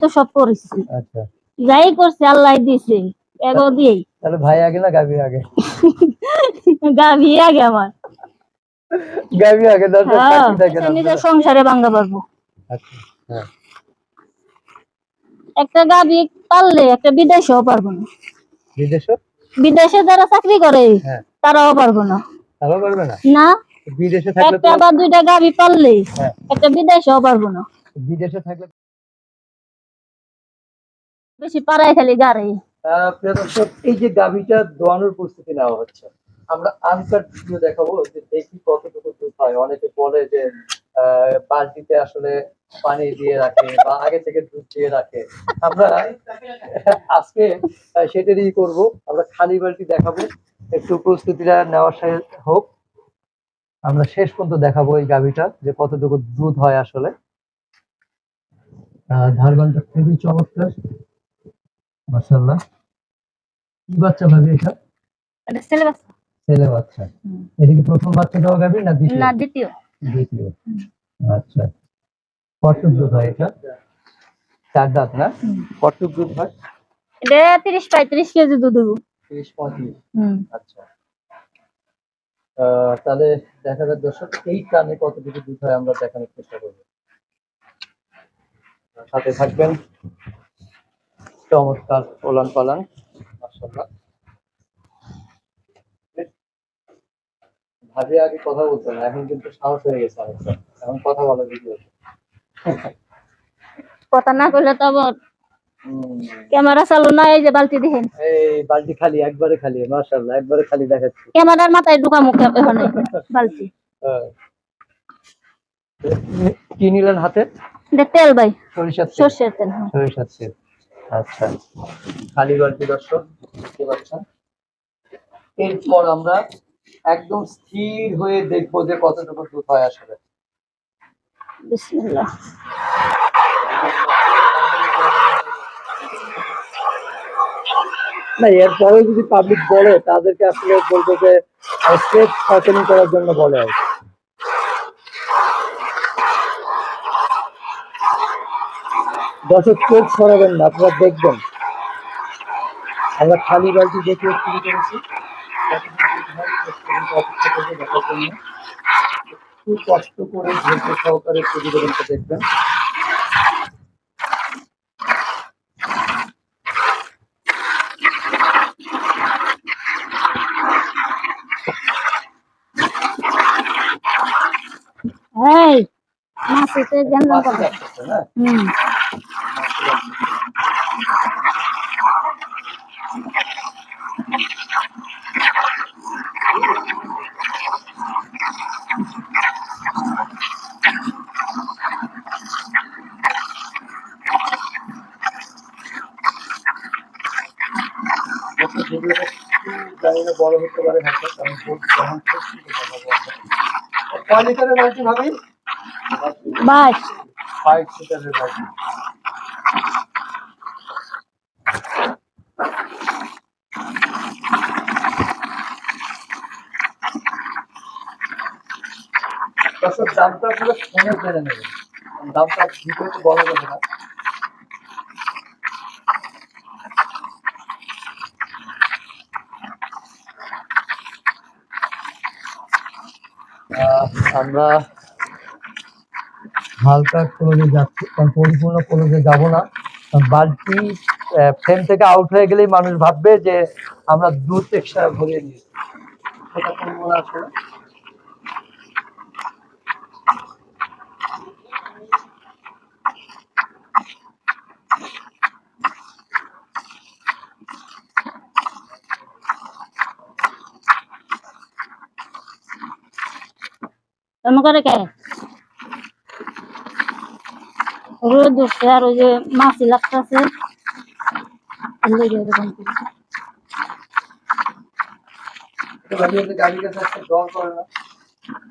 তো সব করেছি। আচ্ছা। যাই করছে আল্লাহ দিছে। এগো দিয়েই। তাহলে ভাই আগে না গাবি আগে? গাভি আগে আমার। গাবি আগে হ্যাঁ নিজের সংসারে পারব আচ্ছা হ্যাঁ। একটা গাভি পাললে একটা বিদেশেও পারব না। বিদেশে বিদেশে যারা চাকরি করে হ্যাঁ। তারাও পারব না। পারবে না? না। বিদেশে থাকলে একটা বা দুইটা গাভি পাললে হ্যাঁ। একটা বিদেশেও পারব না। বিদেশে থাকলে বেশি পাড়ায় খালি গাড়ি। এই যে গাভিটা দোয়ানোর প্রস্তুতি নেওয়া হচ্ছে, আমরা আনকাট ভিডিও দেখাবো যে দেখি কতটুকু দুধ হয়। অনেকে বলে যে বালতিতে আসলে পানি দিয়ে রাখে বা আগে থেকে দুধ দিয়ে রাখে। আমরা আজকে সেটারই করব। আমরা খালি বালতি দেখাবো। একটু প্রস্তুতিটা নেওয়ার সাথে হোক। আমরা শেষ পর্যন্ত দেখাবো এই গাভিটা, যে কতটুকু দুধ হয় আসলে। ঝাড়খণ্ডটা খুবই চমৎকার। মাসাল্লাহ কি বাচ্চা ভাবি এটা? এটা ছেলে বাচ্চা। ছেলে বাচ্চা। এটা কি প্রথম বাচ্চা গাবি না দ্বিতীয়? না দ্বিতীয়। দ্বিতীয়। আচ্ছা। কতটুক দুধ হয় এটা? চার দাঁত না? হুম। দুধ হয়? এটা তিরিশ পঁয়ত্রিশ কেজি দুধ দেবো। তিরিশ পঁয়ত্রিশ। হুম। আচ্ছা। আহ, তাহলে দেখা যাক দর্শক এই কানে কতটুকু দুধ হয় আমরা দেখানোর চেষ্টা করব। সাথে থাকবেন। চমৎকার ওলান পালান মাসাল্লাহ ভাবি আগে কথা বলতো না এখন কিন্তু সাহস হয়ে গেছে এখন কথা বলা ভিডিও কথা না করলে তো আবার ক্যামেরা চালু না এই যে বালতি দেখেন। এই বালতি খালি একবারে খালি মাশাআল্লাহ একবারে খালি দেখাচ্ছি। ক্যামেরার মাথায় ঢুকা মুখ এখানে বালতি। হ্যাঁ। কি নিলেন হাতে? তেল ভাই। সরিষার তেল। সর্ষের তেল হ্যাঁ। সরিষার তেল। আচ্ছা। খালি বালতি দর্শক দেখতে পাচ্ছেন? এরপর আমরা একদম স্থির হয়ে দেখব যে কতটুকু দুধ হয় আসলে। বিসমিল্লাহ। না এরপরে যদি পাবলিক বলে তাদেরকে আসলে বলব যে স্টেজ সচেতন করার জন্য বলে আর কি। দর্শক চোখ সরাবেন না আপনারা দেখবেন। আমরা খালি বালতি দেখে শুরু করেছি। দেখার জন্য খুব কষ্ট করে ধৈর্য সহকারে প্রতিবেদনটা দেখবেন। এই গেন্দাম মাছি করে। লাগতেছে না? হুম। জানি না বড় হতে পারে হয়তো কারণ। কয় লিটারের বালতি ভাবি বাস ফাইভ লিটারের বালতি দর্শক আমরা হালকা ক্লোজে যাচ্ছি, কারণ পরিপূর্ণ ক্লোজে যাব না। বালতি ফ্রেম থেকে আউট হয়ে গেলেই মানুষ ভাববে যে আমরা দুধ এক্সট্রা ভরিয়ে নিয়েছি। সেটা করব না আসলে এমন করে কে? রোদ উঠছে আর ওই যে মাছি লাগতেছে।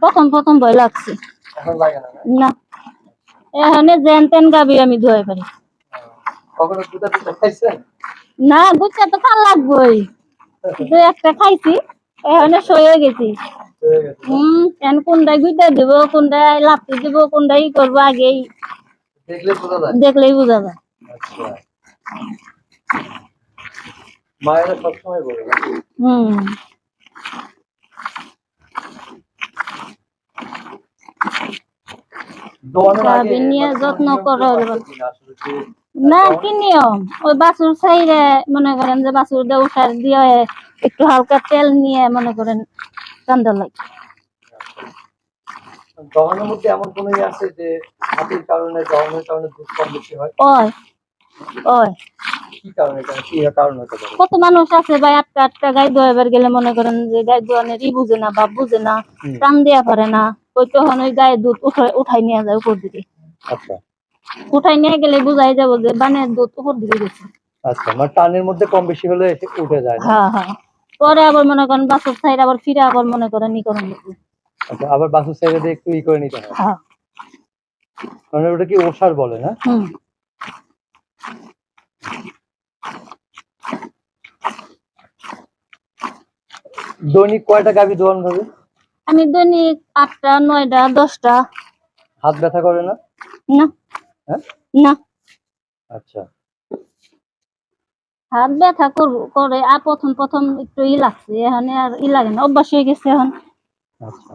প্রথম প্রথম ভয় লাগছে। না এখানে যেন তেন গাবি আমি ধুয়ে পারি। না গুচ্ছা তো ভালো লাগবেই। দু একটা খাইছি এখানে হয়ে গেছে। হম এখন কোনটাই গুইটা দিব কোনটাই লাপতে দিব কোনটাই করব আগেই। দেখলেই বোঝা যায়। আচ্ছা। মায়েরা সবসময় বলে হুম। দোয়ানোর আগে গাভী নিয়ে মানে যত্ন কোনো করো নিয়ম এবার। আছে কিনা না কি নিয়ম? ওই বাছুর ছাইরে মনে করেন যে উঠার দিয়ে একটু হালকা তেল নিয়ে মনে করেন রান্না লাগে। দহনের মধ্যে এমন কোনো ইয়ে আছে যে হাতির কারণে দহনের কারণে দুধ কম বেশি হয়? ওই ওই। কি কারণে? কি কারণ হতে পারে? কত মানুষ আছে ভাই আটকা আটকা গাই দোয়াবার গেলে মনে করেন যে গাই দোয়ানের ই বুঝে না বা বুঝে না টান দেওয়া পারে না। ওই তখন ওই গায়ে দুধ উঠাই উঠাই নিয়ে যায় উপর দিকে। আচ্ছা। উঠাই নিয়ে গেলে বুঝাই যাব যে বানের দুধ উপর দিকে গেছে। আচ্ছা মানে টানের মধ্যে কম বেশি হলে উঠে যায় হ্যাঁ হ্যাঁ। পরে আবার মনে করেন বাছুর সাইড আবার ফিরে আবার মনে করেন ই করেন আচ্ছা আবার বাসুর সাইডে দিয়ে একটু ই করে নিতে হয়। হ্যাঁ। মানে ওটা কি ওষার বলে না? হুম। দৈনিক কয়টা গাভি দোয়ান ভাবে? আমি দৈনিক আটটা নয়টা দশটা। হাত ব্যথা করে না? না। হ্যাঁ? না। আচ্ছা। হাত ব্যথা কর- করে আর প্রথম প্রথম একটু ই লাগছে এখন আর ই লাগে না অভ্যাস হয়ে গেছে এখন। আচ্ছা।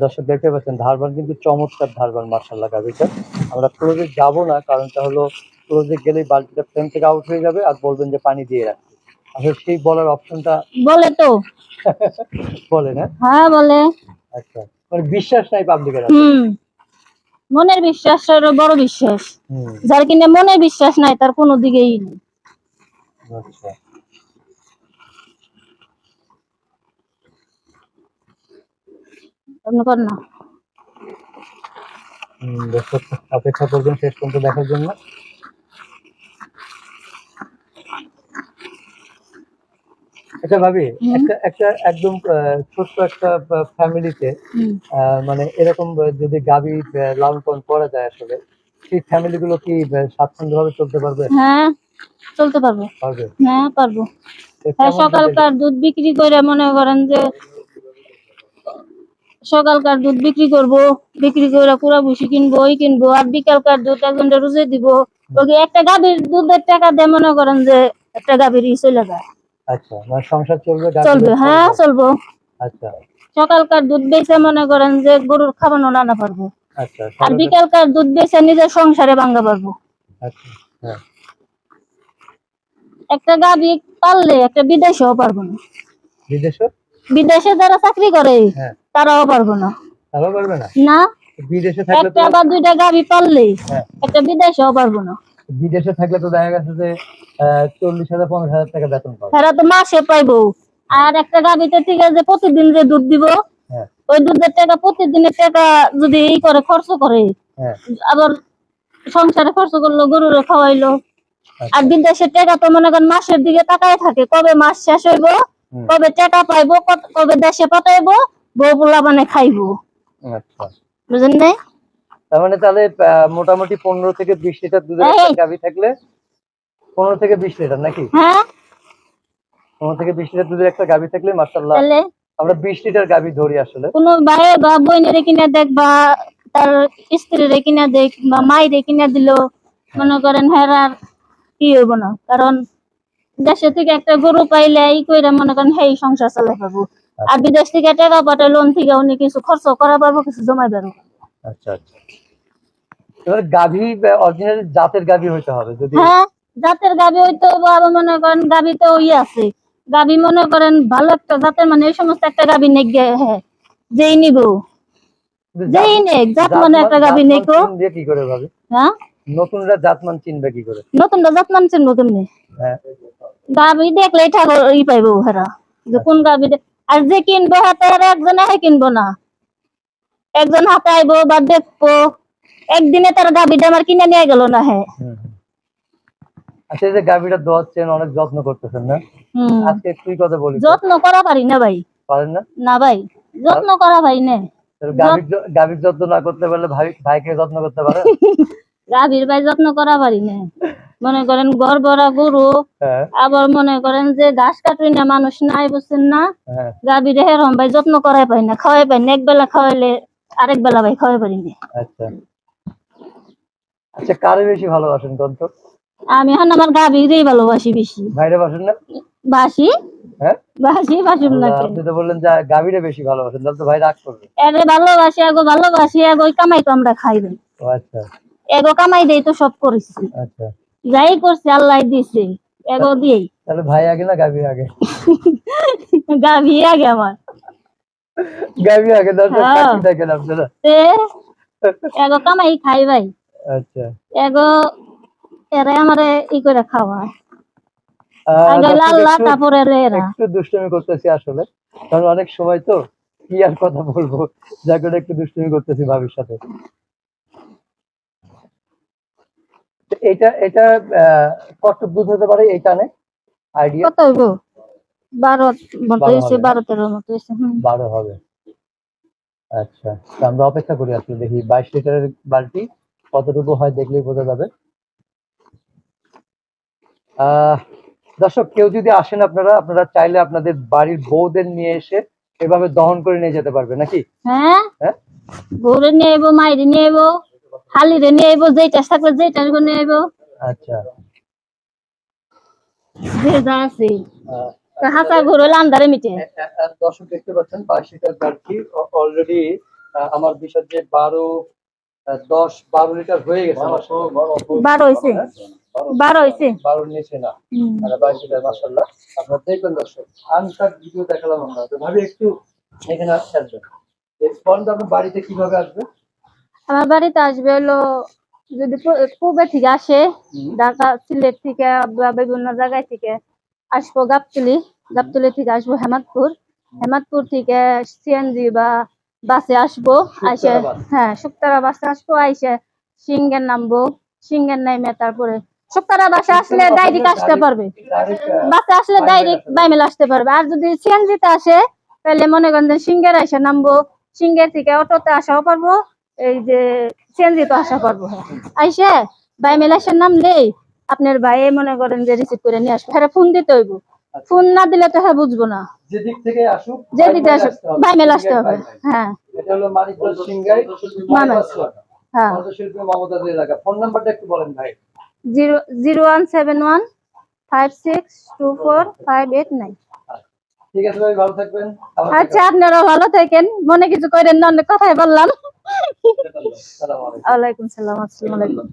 দর্শক দেখতে পাচ্ছেন ধারবান কিন্তু চমৎকার ধারবান মার্শাল্লাহ গাভিটা আমরা ক্লোজে যাব না কারণটা হলো ক্লোজে গেলেই বালতিটা ফ্রেম থেকে আউট হয়ে যাবে আর বলবেন যে পানি দিয়ে রাখতে আসলে সেই বলার অপশনটা বলে তো। বলে না? হ্যাঁ বলে। আচ্ছা। মানে বিশ্বাস নাই পাবলিকের হুম। মনের বিশ্বাস বড় বিশ্বাস। যার কিনে মনে বিশ্বাস নাই তার কোনো দিকেই নেই। আচ্ছা। অপেক্ষা করবেন শেষ পর্যন্ত দেখার জন্য। আচ্ছা ভাবি একটা একটা একদম ছোট্ট একটা ফ্যামিলিতে। মানে এরকম যদি আহ, লালন পালন করা যায় আসলে সেই ফ্যামিলি গুলো কি আহ, স্বাচ্ছন্দ্যভাবে চলতে পারবে? হ্যাঁ চলতে পারব। পারবে? হ্যাঁ পারব। হ্যাঁ সকালকার দুধ বিক্রি করে মনে করেন যে সকালকার দুধ বিক্রি করব বিক্রি করে পুরা ভুসি কিনবো ওই কিনবো আর বিকালকার দুধ একজনটা রুজে দিব। ওকে একটা গাভীর দুধের টাকা দিয়ে মনে করেন যে একটা গাভীর ই চলে যায়। আচ্ছা মানে সংসার চলবে চলবে হ্যাঁ চলবো। আচ্ছা। সকালকার দুধ বেচে মনে করেন যে গরুর নানা পারব। আচ্ছা আর বিকালকার দুধ বেচে নিজের সংসারে পারব। আচ্ছা হ্যাঁ। একটা গাভী পাললে একটা বিদেশেও পারব না। বিদেশে? বিদেশে যারা চাকরি করে হ্যাঁ। তারাও পারব না। পারবে না? না। বিদেশে থাকলে একটা বা দুইটা গাভী পাললে হ্যাঁ। একটা বিদেশেও পারব না। বিদেশে থাকলে তো দেখা গেছে যে চল্লিশ হাজার পঞ্চাশ হাজার টাকা বেতন পাবে। তারা তো মাসে পাইবো। আর একটা গাভীতে ঠিক আছে প্রতিদিন যে দুধ দিব হ্যাঁ। ওই দুধের টাকা প্রতিদিনের টাকা যদি এই করে খরচ করে হ্যাঁ। আবার সংসারে খরচ করল গরুরে খাওয়াইলো। আর বিদেশের টাকা তো মনে করেন মাসের দিকে তাকায় থাকে কবে মাস শেষ হইব কবে টাকা পাইবো কবে দেশে পাঠাইবো বউ পোলা মানে খাইবো। আচ্ছা। বুঝেন নাই? তার মানে তাহলে মোটামুটি পনেরো থেকে বিশ লিটার দুধের গাভী থাকলে পনেরো থেকে বিশ লিটার নাকি? হ্যাঁ। পনেরো থেকে বিশ লিটার দুধের একটা গাভী থাকলে মার্শাল্লাহ আমরা বিশ লিটার গাভী ধরি আসলে। কোনো ভাই বা বোনের কিনা দেখ বা তার স্ত্রীর কিনা দেখ বা মায়ের কিনা দিল মনে করেন হেরার কি হইব না। কারণ দেশে থেকে একটা গরু পাইলে এই কইরা মনে করেন হেই সংসার চালাই পাবো আর বিদেশ থেকে টাকা পাঠায় লোন থেকে উনি কিছু খরচ করা পারব কিছু জমাই পারব। আচ্ছা আচ্ছা। এবার গাভী অরিজিনাল জাতের গাভী হইতে হবে যদি হ্যাঁ জাতের গাবি হইতো আবার মনে করেন গাবি তো ইয়ে আছে। গাবি মনে করেন ভালো একটা জাতের মানে এই সমস্ত একটা গাবি নেই হ্যাঁ যেই নিব। যেই নেক জাত মানে একটা জাতমান নেকো চিনবে কি করে ভাবে? হ্যাঁ? নতুনরা জাতমান চিনবে কি করে? নতুনটা জাত মান চিনবো কেমনি? হ্যাঁ। গাবি দেখলে ঠাকুর ই পাইবো হেরা যে কোন গাবি দে- আর যে কিনবো হাতে আর একজনে কিনবো না। একজন হাতে আইবো বা দেখব একদিনে তার গাবিটা আমার কিনে নিয়ে গেল না হ্যাঁ। আচ্ছা এই যে গাভীটা দোয়াচ্ছেন অনেক যত্ন করতেছেন না? আজকে তুই কথা বলি যত্ন করা পারি না ভাই। পারেন না? না ভাই যত্ন করা ভাই না। গাভীর যত্ন না করতে পারলে ভাই ভাইকে যত্ন করতে পারে গাভীর ভাই যত্ন করা পারি না। মনে করেন ঘর ভরা গরু হ্যাঁ। আবার মনে করেন যে ঘাস কাটুই না মানুষ নাই বুঝছেন না? হ্যাঁ। গাভীর হেরম ভাই যত্ন করাই পাই না খাওয়াই পাই না এক বেলা খাওয়াইলে আরেক বেলা ভাই খাওয়াই পারিনি আচ্ছা। আচ্ছা কারে বেশি ভালোবাসেন কন্ত আমি এখন আমার গাভীরেই ভালোবাসি বেশি। ভাইরে বাসেন না? বাসি? হ্যাঁ? বাসি বাসুম না আপনি তো বললেন যে গাভীরে বেশি ভালোবাসেন তাহলে তো ভাই রাগ করবে। এরে ভালোবাসি এগো ভালোবাসি এগো কামাই তো আমরা খাইবেন ও আচ্ছা। এগো কামাই দেই তো সব করেছি। আচ্ছা। যাই করছে আল্লাহ দিছে। এগো দিয়েই। তাহলে ভাই আগে না গাভী আগে? গাভী আগে আমার। আগে দেখেন আপনারা তে এগো কামাই খাই ভাই আচ্ছা এগো এরা আমারে ই করে খাওয়ায় আগে লাল্লা তারপরে এরা একটু দুষ্টুমি করতেছি আসলে কারণ অনেক সময় তো কি আর কথা বলব যা করে একটু দুষ্টুমি করতেছি ভাবির সাথে তো এটা এটা কত দুধ হতে পারে এই কানে আইডিয়া কত হইব বারো মতো হয়েছে হবে। বারো তেরোর মতো হয়েছে বারো হবে। আচ্ছা তো আমরা অপেক্ষা করি আসলে দেখি বাইশ লিটারের বালতি কতটুকু হয় দেখলেই বোঝা যাবে। দর্শক কেউ যদি আসেন আপনারা আপনারা চাইলে আপনাদের বাড়ির বউদের নিয়ে এসে এভাবে দহন করে নিয়ে যেতে পারবে নাকি? হ্যাঁ? হ্যাঁ? নিয়ে আইবো মাইরে নিয়ে আইবো হালিরে নিয়ে আইবো যেটা থাকলে যেটা নিয়ে আইবো। আচ্ছা। যে যা আছে। আহ, তো হাসা গরু হলে আন্দারে মিটে দর্শক দেখতে পাচ্ছেন বাইশ লিটার বালতি অলরেডি আমার বিষয় যে বারো দশ বারো লিটার হয়ে গেছে বারো হয়েছে বারো হয়েছে নিচে না। মানে বাইশ লিটার মাসাল্লাহ আপনারা দেখবেন দর্শক আনকাট ভিডিও দেখালাম আমরা। তো ভাবি একটু এখানে আসবেন। স্পন্ড আপনার বাড়িতে কীভাবে আসবে? আমার বাড়িতে আসবে হলো যদি থেকে আসে। ঢাকা সিলেট থেকে বা বিভিন্ন জায়গায় থেকে আসব গাবতলি গাবতলি থেকে আসব হেমাদপুর। হেমাদপুর থেকে সিএনজি বা বাসে আসব আসে শুকতারা হ্যাঁ শুক্তারা বাসে আসব আইসে সিঙ্গের নামবো। সিঙ্গের নামে তারপরে শুক্তারা বাসে আসলে ডাইরেক্ট আসতে পারবে। বাসে আসলে ডাইরেক্ট বাইমেল আসতে পারবে। আর যদি সিএনজিতে আসে তাহলে মনে করেন সিঙ্গের এসে নামবো সিঙ্গের থেকে অটোতে আসাও পারব এই যে সিএনজি তো আসা পারব। আইসে বাইমেল এসে নামলেই আপনার ভাই মনে করেন যে রিসিভ করে নিয়ে আসবে। হ্যাঁ ফোন দিতে হইব। ফোন না দিলে তো হ্যাঁ বুঝব না। যেদিক থেকে আসুক যেদিকে আসুক হবে। বাইমেল আসতে হবে। হ্যাঁ। এটা হলো মানিকগঞ্জ সিংগাই মানস। হ্যাঁ। শিল্পী মমতাজের এলাকা। ফোন নাম্বারটা একটু বলেন ভাই। Zero zero one seven one five six two four five eight nine. ঠিক আছে ভাই ভালো থাকবেন। আচ্ছা আপনারা ভালো থাকেন। মনে কিছু করেন না অনেক কথাই বললাম। ওয়ালাইকুম সালাম আসসালামু আলাইকুম।